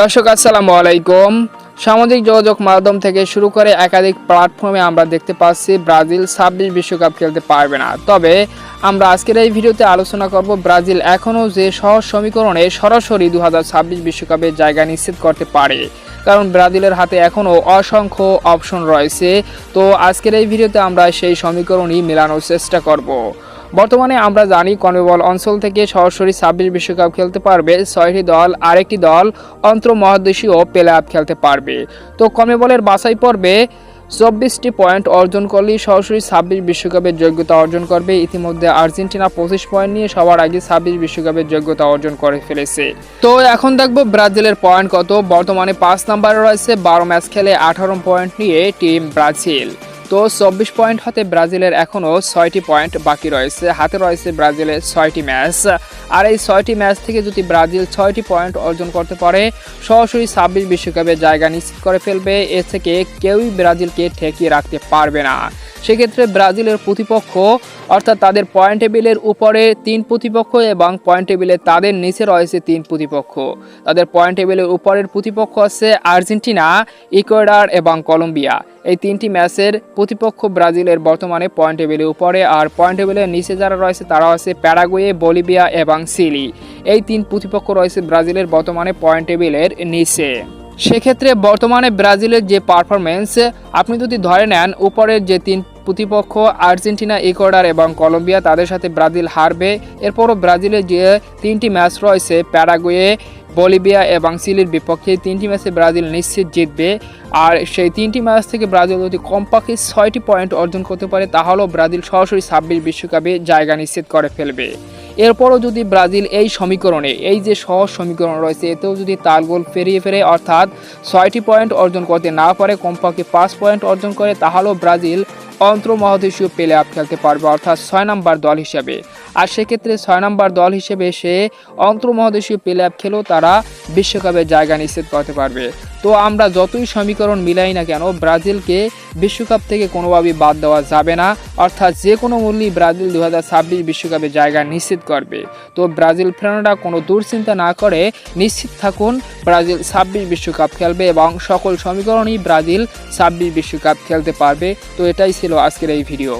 দর্শক, আসসালামু আলাইকুম। সামাজিক যোগাযোগ মাধ্যম থেকে শুরু করে একাধিক প্ল্যাটফর্মে আমরা দেখতে পাচ্ছি ব্রাজিল ছাব্বিশ বিশ্বকাপ খেলতে পারবে না। তবে আমরা আজকের এই ভিডিওতে আলোচনা করব ব্রাজিল এখনও যে সহজ সমীকরণে সরাসরি দু বিশ্বকাপের জায়গা নিশ্চিত করতে পারে, কারণ ব্রাজিলের হাতে এখনও অসংখ্য অপশন রয়েছে। তো আজকের এই ভিডিওতে আমরা সেই সমীকরণই মেলানোর চেষ্টা করব। বর্তমানে আমরা জানি কনমেবল অঞ্চল থেকে সরাসরি ছাব্বিশ বিশ্বকাপ খেলতে পারবে ছয়টি দল, আরেকটি দল অন্ত্র মহাদেশীয় প্লে অফ খেলতে পারবে। তো কনমেবলের বাছাই পর্বে চব্বিশটি পয়েন্ট অর্জন করলেই সরাসরি ছাব্বিশ বিশ্বকাপের যোগ্যতা অর্জন করবে। ইতিমধ্যে আর্জেন্টিনা পঁচিশ পয়েন্ট নিয়ে সবার আগে ছাব্বিশ বিশ্বকাপের যোগ্যতা অর্জন করে ফেলেছে। তো এখন দেখব ব্রাজিলের পয়েন্ট কত। বর্তমানে পাঁচ নম্বরে রয়েছে, বারো ম্যাচ খেলে আঠারো পয়েন্ট নিয়ে টিম ব্রাজিল। তো চব্বিশ পয়েন্ট হতে ব্রাজিলের এখনও ছয়টি পয়েন্ট বাকি রয়েছে। হাতে রয়েছে ব্রাজিলের ছয়টি ম্যাচ। আর এই ছয়টি ম্যাচ থেকে যদি ব্রাজিল ছয়টি পয়েন্ট অর্জন করতে পারে, সরাসরি ছাব্বিশ বিশ্বকাপে জায়গা নিশ্চিত করে ফেলবে। এ থেকে কেউই ব্রাজিলকে ঠেকিয়ে রাখতে পারবে না। সেক্ষেত্রে ব্রাজিলের প্রতিপক্ষ, অর্থাৎ তাদের পয়েন্ট টেবিলের উপরে তিন প্রতিপক্ষ এবং পয়েন্ট টেবিলে তাদের নিচে রয়েছে তিন প্রতিপক্ষ। তাদের পয়েন্ট টেবিলের উপরের প্রতিপক্ষ আছে আর্জেন্টিনা, ইকুয়েডার এবং কলম্বিয়া। এই তিনটি ম্যাচের প্রতিপক্ষ ব্রাজিলের বর্তমানে পয়েন্ট টেবিলের উপরে আর পয়েন্ট টেবিলের নিচে যারা রয়েছে তারা আছে প্যারাগুয়ে, বলিভিয়া এবং সিলি। এই তিন প্রতিপক্ষ রয়েছে ব্রাজিলের বর্তমানে পয়েন্ট টেবিলের নিচে। সেক্ষেত্রে বর্তমানে ব্রাজিলের যে পারফরমেন্স আপনি যদি ধরে নেন, উপরের যে তিন প্রতিপক্ষ আর্জেন্টিনা, ইকোয়াডার এবং কলম্বিয়া তাদের সাথে ব্রাজিল হারবে। এরপরও ব্রাজিলের যে তিনটি ম্যাচ রয়েছে, প্যারাগুয়ে, বলিভিয়া এবং চিলির বিপক্ষে তিনটি ম্যাচে ব্রাজিল নিশ্চিত জিতবে। আর সেই তিনটি ম্যাচ থেকে ব্রাজিল যদি কমপক্ষে ছয়টি পয়েন্ট অর্জন করতে পারে, তাহলেও ব্রাজিল সরাসরি ছাব্বিশ বিশ্বকাপে জায়গা নিশ্চিত করে ফেলবে। এরপরও যদি ব্রাজিল এই সমীকরণে, এই যে সহজ সমীকরণ রয়েছে, এতেও যদি তালগোল ফেরিয়ে ফেরে, অর্থাৎ ছয়টি পয়েন্ট অর্জন করতে না পারে, কমপক্ষে পাঁচ পয়েন্ট অর্জন করে, তাহলেও ব্রাজিল অন্ত্র মহাদেশীয় প্লে অফ খেলতে পারবে, অর্থাৎ ছয় নম্বর দল হিসেবে। আর সেক্ষেত্রে ছয় নম্বর দল হিসেবে সে অন্ত্র মহাদেশীয় প্লে অফ খেলেও তারা বিশ্বকাপে জায়গা নিশ্চিত করতে পারবে। তো আমরা যতই সমীকরণ মিলাই না কেন, ব্রাজিলকে বিশ্বকাপ থেকে কোনোভাবেই বাদ দেওয়া যাবে না। অর্থাৎ যে কোনো মূল্যেই ব্রাজিল দু বিশ্বকাপে জায়গা নিশ্চিত করবে। তো ব্রাজিল ফ্রেন্ডরা কোনো দুশ্চিন্তা না করে নিশ্চিত থাকুন, ব্রাজিল ছাব্বিশ বিশ্বকাপ খেলবে এবং সকল সমীকরণই ব্রাজিল ছাব্বিশ বিশ্বকাপ খেলতে পারবে। তো এটাই ছিল আজকের এই ভিডিও।